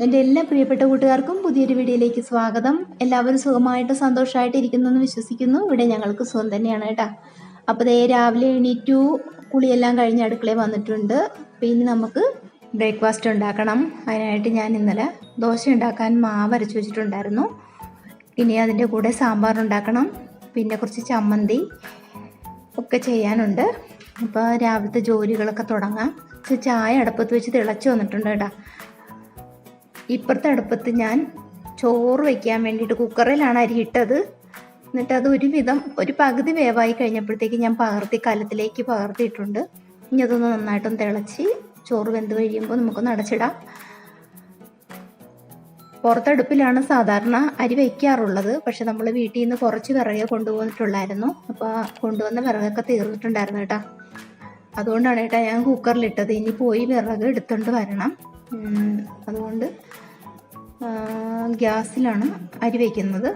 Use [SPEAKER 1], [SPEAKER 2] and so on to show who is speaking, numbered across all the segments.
[SPEAKER 1] എന്റെ എല്ലാ പ്രിയപ്പെട്ട കൂട്ടുകാർക്കും പുതിയൊരു വീഡിയോയിലേക്ക് സ്വാഗതം. എല്ലാവരും സുഖമായിട്ട് സന്തോഷമായിട്ട് ഇരിക്കുന്നു എന്ന് വിശ്വസിക്കുന്നു. ഇവിടെ ഞങ്ങൾക്ക് സുഖം തന്നെയാണ് കേട്ടോ. അപ്പോൾ ദേ രാവിലെ എണീറ്റു കുളിയെല്ലാം കഴിഞ്ഞ് അടുക്കളയിൽ വന്നിട്ടുണ്ട്. പിന്നെ നമുക്ക് ബ്രേക്ക്ഫാസ്റ്റ് ഉണ്ടാക്കണം. അതിനായിട്ട് ഞാൻ ഇന്നലെ ദോശ ഉണ്ടാക്കാൻ മാവ് അരച്ചു വെച്ചിട്ടുണ്ടായിരുന്നു. ഇനി അതിന്റെ കൂടെ സാമ്പാർ ഉണ്ടാക്കണം. പിന്നെ കുറച്ച് ചമ്മന്തി ഒക്കെ ചെയ്യാനുണ്ട്. അപ്പോൾ രാവിലത്തെ ജോലികളൊക്കെ തുടങ്ങാം. ചായ അടുപ്പത്ത് വെച്ച് തിളച്ച് വന്നിട്ടുണ്ട് കേട്ടോ. ഇപ്പുറത്തെ അടുപ്പത്ത് ഞാൻ ചോറ് വയ്ക്കാൻ വേണ്ടിയിട്ട് കുക്കറിലാണ് അരി ഇട്ടത്. എന്നിട്ട് അത് ഒരുവിധം ഒരു പകുതി വേവായി കഴിഞ്ഞപ്പോഴത്തേക്ക് ഞാൻ പകർത്തി കലത്തിലേക്ക് പകർത്തിയിട്ടുണ്ട്. ഇനി അതൊന്ന് നന്നായിട്ടൊന്ന് തിളച്ച് ചോറ് വെന്ത് കഴിയുമ്പോൾ നമുക്കൊന്ന് അടച്ചിടാം. പുറത്തടുപ്പിലാണ് സാധാരണ അരി വയ്ക്കാറുള്ളത് പക്ഷെ നമ്മൾ വീട്ടിൽ നിന്ന് കുറച്ച് വിറകെ കൊണ്ടുപോന്നിട്ടുള്ളായിരുന്നു അപ്പോൾ കൊണ്ടുവന്ന വിറകൊക്കെ തീർന്നിട്ടുണ്ടായിരുന്നു കേട്ടോ. അതുകൊണ്ടാണ് കേട്ടോ ഞാൻ കുക്കറിലിട്ടത് ഇനി പോയി വിറക് എടുത്തുകൊണ്ട് വരണം. അതുകൊണ്ട് ഗ്യാസിലാണ് അരി വയ്ക്കുന്നത്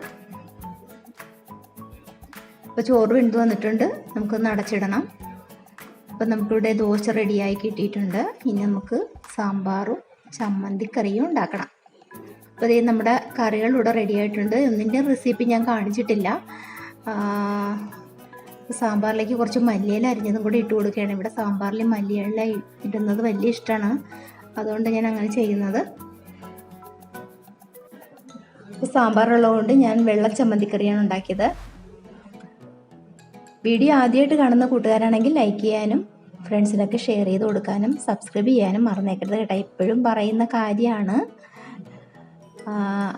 [SPEAKER 1] അപ്പോൾ ചോറ് വെന്ത് വന്നിട്ടുണ്ട്. നമുക്കൊന്ന് അടച്ചിടണം. അപ്പം നമുക്കിവിടെ ദോശ റെഡിയായി കിട്ടിയിട്ടുണ്ട്. ഇനി നമുക്ക് സാമ്പാറും ചമ്മന്തിക്കറിയും ഉണ്ടാക്കണം. അപ്പോൾ ഇതേ നമ്മുടെ കറികൾ ഇവിടെ റെഡി ആയിട്ടുണ്ട് ഒന്നിന്റെ റെസിപ്പി ഞാൻ കാണിച്ചിട്ടില്ല. സാമ്പാറിലേക്ക് കുറച്ച് മല്ലിയില അരിഞ്ഞതും കൂടി ഇട്ട് കൊടുക്കുകയാണ്. ഇവിടെ സാമ്പാറിൽ മല്ലിയില ഇടുന്നത് വലിയ ഇഷ്ടമാണ് അതുകൊണ്ട് ഞാൻ അങ്ങനെ ചെയ്യുന്നത്. സാമ്പാറുള്ളതുകൊണ്ട് ഞാൻ വെള്ള ചമ്മന്തിക്കറിയാണ് ഉണ്ടാക്കിയത്. വീഡിയോ ആദ്യമായിട്ട് കാണുന്ന കൂട്ടുകാരാണെങ്കിൽ ലൈക്ക് ചെയ്യാനും ഫ്രണ്ട്സിനൊക്കെ ഷെയർ ചെയ്ത് കൊടുക്കാനും സബ്സ്ക്രൈബ് ചെയ്യാനും മറന്നേക്കരുത് കേട്ടോ. എപ്പോഴും പറയുന്ന കാര്യമാണ്.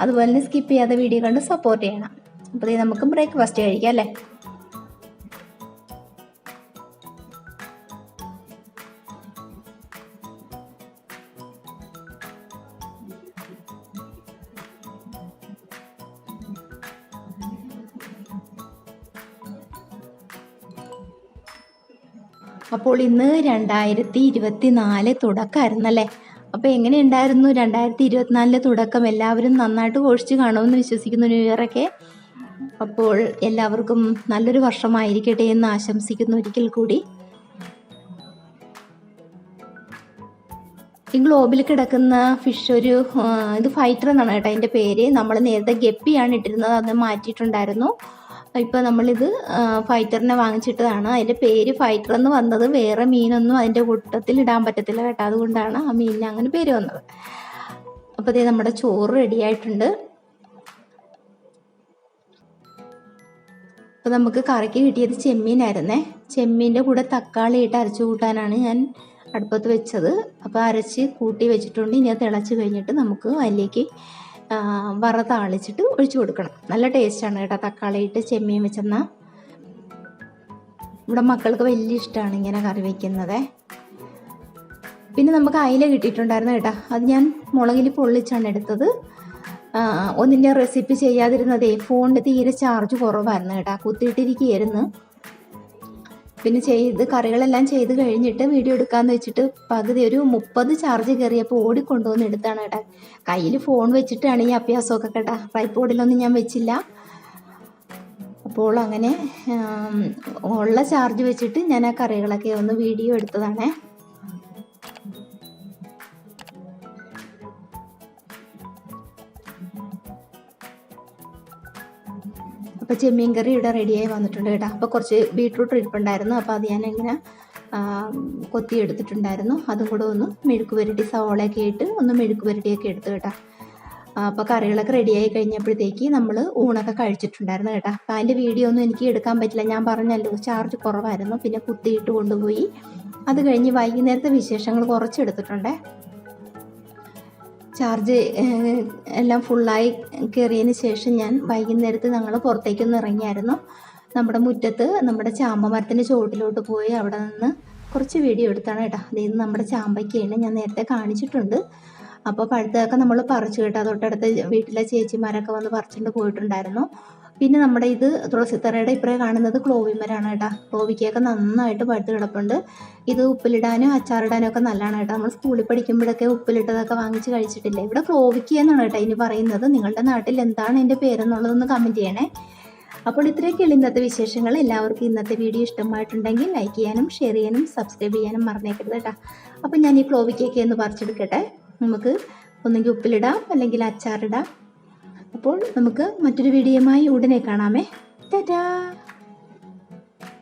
[SPEAKER 1] അതുപോലെ തന്നെ സ്കിപ്പ് ചെയ്യാതെ വീഡിയോ കണ്ട് സപ്പോർട്ട് ചെയ്യണം. അപ്പോൾ നമുക്ക് ബ്രേക്ക്ഫാസ്റ്റ് കഴിക്കാം അല്ലേ? അപ്പോൾ ഇന്ന് രണ്ടായിരത്തി ഇരുപത്തി നാല് തുടക്കമായിരുന്നല്ലേ? അപ്പോൾ എങ്ങനെയുണ്ടായിരുന്നു രണ്ടായിരത്തി ഇരുപത്തിനാലിലെ തുടക്കം? എല്ലാവരും നന്നായിട്ട് ഘോഷിച്ച് കാണുമെന്ന് വിശ്വസിക്കുന്നു ന്യൂ ഇയറൊക്കെ അപ്പോൾ എല്ലാവർക്കും നല്ലൊരു വർഷമായിരിക്കട്ടെ എന്ന് ആശംസിക്കുന്നു ഒരിക്കൽ കൂടി. ഈ ഗ്ലോബിൽ കിടക്കുന്ന ഫിഷ് ഒരു ഇത് ഫൈറ്റർ എന്നാണ് കേട്ടോ അതിന്റെ പേര്. നമ്മൾ നേരത്തെ ഗപ്പിയാണ് ഇട്ടിരുന്നത് അത് മാറ്റിയിട്ടുണ്ടായിരുന്നു. ഇപ്പോൾ നമ്മളിത് ഫൈറ്ററിനെ വാങ്ങിച്ചിട്ടതാണ്. അതിന്റെ പേര് ഫൈറ്റർ എന്ന് വന്നത് വേറെ മീനൊന്നും അതിന്റെ കൂട്ടത്തിൽ ഇടാൻ പറ്റത്തില്ല കേട്ടോ. അതുകൊണ്ടാണ് ആ മീനിന് അങ്ങനെ പേര് വന്നത്. അപ്പോൾ ഇതേ നമ്മുടെ ചോറ് റെഡിയായിട്ടുണ്ട് അപ്പോൾ നമുക്ക് കറിക്ക് കിട്ടിയത് ചെമ്മീനായിരുന്നേ. ചെമ്മീന്റെ കൂടെ തക്കാളി ഇട്ട് അരച്ചു കൂട്ടാനാണ് ഞാൻ അടുപ്പത്ത് വെച്ചത്. അപ്പോൾ അരച്ച് കൂട്ടി വെച്ചിട്ടുണ്ട്. ഇനി അത് തിളച്ച് കഴിഞ്ഞിട്ട് നമുക്ക് അതിലേക്ക് വറ താളിച്ചിട്ട് ഒഴിച്ചു കൊടുക്കണം. നല്ല ടേസ്റ്റാണ് കേട്ടോ. തക്കാളി ഇട്ട് ചെമ്മീൻ വെച്ചെന്ന. ഇവിടെ മക്കൾക്ക് വലിയ ഇഷ്ടമാണ് ഇങ്ങനെ കറി വയ്ക്കുന്നത് പിന്നെ നമുക്ക് അയില കിട്ടിയിട്ടുണ്ടായിരുന്നു കേട്ടോ. അത് ഞാൻ മുളകിൽ പൊള്ളിച്ചാണ് എടുത്തത്. ഒന്നിന്റെ റെസിപ്പി ചെയ്യാതിരുന്നതേ ഫോണിന്റെ തീരെ ചാർജ് കുറവായിരുന്നു കേട്ടോ. കുത്തിയിട്ടിരിക്കുകയായിരുന്നു. പിന്നെ ചെയ്ത് കറികളെല്ലാം ചെയ്ത് കഴിഞ്ഞിട്ട് വീഡിയോ എടുക്കാന്ന് വെച്ചിട്ട് പകുതി ഒരു മുപ്പത് ചാർജ് കയറിയപ്പോൾ ഓടിക്കൊണ്ടുവന്ന് എടുത്താണ് കേട്ടാ കയ്യിൽ ഫോൺ വെച്ചിട്ടാണ് ഈ അഭ്യാസമൊക്കെ കേട്ടാ. ട്രൈപ്പോഡിലൊന്നും ഞാൻ വെച്ചില്ല. അപ്പോൾ അങ്ങനെ ഉള്ള ചാർജ് വെച്ചിട്ട് ഞാൻ ആ കറികളൊക്കെ ഒന്ന് വീഡിയോ എടുത്തതാണേ. അപ്പോൾ ചെമ്മീൻ കറി ഇവിടെ റെഡിയായി വന്നിട്ടുണ്ട് കേട്ടോ. അപ്പോൾ കുറച്ച് ബീട്രൂട്ട് ഇരിപ്പുണ്ടായിരുന്നു. അപ്പോൾ അത് ഞാൻ ഇങ്ങനെ ആ, കൊത്തി എടുത്തിട്ടുണ്ടായിരുന്നു. അതും കൂടെ ഒന്ന് മെഴുക്ക് പുരട്ടി സവോളയൊക്കെ ഇട്ട് ഒന്ന് മെഴുക്ക് പുരട്ടിയൊക്കെ എടുത്ത് കേട്ടോ. അപ്പോൾ കറികളൊക്കെ റെഡിയായി കഴിഞ്ഞപ്പോഴത്തേക്ക് നമ്മൾ ഊണൊക്കെ കഴിച്ചിട്ടുണ്ടായിരുന്നു കേട്ടോ. അപ്പോൾ അതിന്റെ വീഡിയോ ഒന്നും എനിക്ക് എടുക്കാൻ പറ്റില്ല. ഞാൻ പറഞ്ഞല്ലോ ചാർജ് കുറവായിരുന്നു. പിന്നെ കുത്തിയിട്ട് കൊണ്ടുപോയി. അത് കഴിഞ്ഞ് വൈകുന്നേരത്തെ വിശേഷങ്ങൾ കുറച്ചെടുത്തിട്ടുണ്ടേ ചാർജ് എല്ലാം ഫുള്ളായി കയറിയതിന് ശേഷം ഞാൻ വൈകുന്നേരത്ത് ഞങ്ങൾ പുറത്തേക്കൊന്ന് ഇറങ്ങിയായിരുന്നു. നമ്മുടെ മുറ്റത്ത് നമ്മുടെ ചാമ്പ മരത്തിന്റെ ചുവട്ടിലോട്ട് പോയി അവിടെ നിന്ന് കുറച്ച് വീഡിയോ എടുത്താണ് കേട്ടോ. അതായത് നമ്മുടെ ചാമ്പയ്ക്കാണ് ഞാൻ നേരത്തെ കാണിച്ചിട്ടുണ്ട്. അപ്പോൾ പഴുത്തതൊക്കെ നമ്മൾ പറിച്ചു കേട്ടോ. തൊട്ടടുത്ത് വീട്ടിലെ ചേച്ചിമാരൊക്കെ വന്ന് പറിച്ചുകൊണ്ട് പോയിട്ടുണ്ടായിരുന്നു. പിന്നെ നമ്മുടെ ഇത് തുളസിത്തറയുടെ ഇപ്പറേ കാണുന്നത് ക്ലോവിമരാണ് കേട്ടോ. ക്ലോവിക്കൊക്കെ നന്നായിട്ട് പഴുത്ത് കിടപ്പുണ്ട്. ഇത് ഉപ്പിലിടാനും അച്ചാറിടാനും ഒക്കെ നല്ലതാണ് കേട്ടോ. നമ്മൾ സ്കൂളിൽ പഠിക്കുമ്പോഴൊക്കെ ഉപ്പിലിട്ടതൊക്കെ വാങ്ങിച്ച് കഴിച്ചിട്ടില്ല? ഇവിടെ ക്ലോവിക്ക എന്നാണ് കേട്ടോ ഇനി പറയുന്നത്. നിങ്ങളുടെ നാട്ടിൽ എന്താണ് എന്റെ പേരെന്നുള്ളതൊന്ന് കമന്റ് ചെയ്യണേ. അപ്പോൾ ഇത്രയൊക്കെയുള്ള ഇന്നത്തെ വിശേഷങ്ങൾ. എല്ലാവർക്കും ഇന്നത്തെ വീഡിയോ ഇഷ്ടമായിട്ടുണ്ടെങ്കിൽ ലൈക്ക് ചെയ്യാനും ഷെയർ ചെയ്യാനും സബ്സ്ക്രൈബ് ചെയ്യാനും മറന്നേക്കരുത് കേട്ടോ. അപ്പോൾ ഞാൻ ഈ ക്ലോവിക്കൊക്കെ ഒന്ന് പറിച്ചെടുക്കട്ടെ. നമുക്ക് ഒന്നെങ്കിൽ ഉപ്പിലിടാം അല്ലെങ്കിൽ അച്ചാറിടാം. അപ്പോൾ നമുക്ക് മറ്റൊരു വീഡിയോയുമായി ഉടനെ കാണാമേ. ടാറ്റാ.